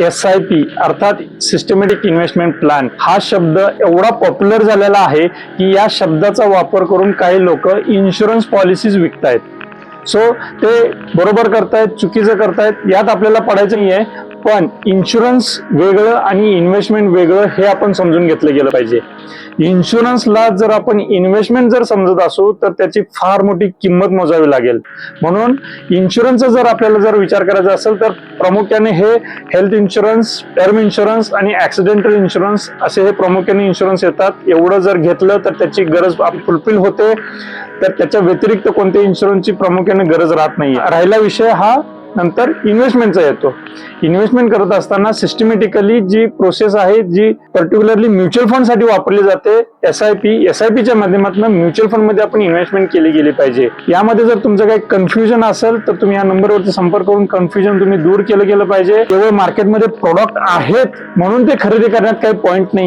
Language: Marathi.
एस आय पी अर्थात सिस्टमॅटिक इन्व्हेस्टमेंट प्लॅन हा शब्द एवढा पॉप्युलर झालेला आहे की या शब्दाचा वापर करून काही लोक इन्शुरन्स पॉलिसीज विकतायत. सो ते बरोबर करतायत चुकीचं करतायत यात आपल्याला पडायचं नाही आहे पण इन्शुरन्स वेगळं आणि इन्व्हेस्टमेंट वेगळं हे आपण समजून घेतलं गेलं पाहिजे. इन्शुरन्सला जर आपण इन्व्हेस्टमेंट जर समजत असू तर त्याची फार मोठी किंमत मोजावी लागेल. म्हणून इन्शुरन्सचा जर आपल्याला जर विचार करायचा असेल तर प्रामुख्याने हे हेल्थ इन्शुरन्स टर्म इन्शुरन्स आणि ऍक्सिडेंटल इन्शुरन्स असे हे प्रामुख्याने इन्शुरन्स येतात. एवढं जर घेतलं तर त्याची गरज फुलफिल होते. तर त्याच्या व्यतिरिक्त कोणत्याही इन्शुरन्सची प्रामुख्याने गरज राहत नाही राहिला विषय हा नंतर इन्व्हेस्टमेंटचा येतो. इन्व्हेस्टमेंट करत असताना सिस्टमॅटिकली जी प्रोसेस आहे जी पर्टिक्युलरली म्युच्युअल फंडसाठी वापरली जाते S I P S I पीच्या माध्यमातून म्युच्युअल फंडमध्ये आपण इन्व्हेस्टमेंट केली गेली पाहिजे. यामध्ये जर तुमचं काही कन्फ्युजन असेल तर तुम्ही या नंबरवरती संपर्क करून कन्फ्युजन तुम्ही दूर केलं गेलं पाहिजे. केवळ मार्केटमध्ये प्रोडक्ट आहेत म्हणून ते खरेदी करण्यात काही पॉईंट नाही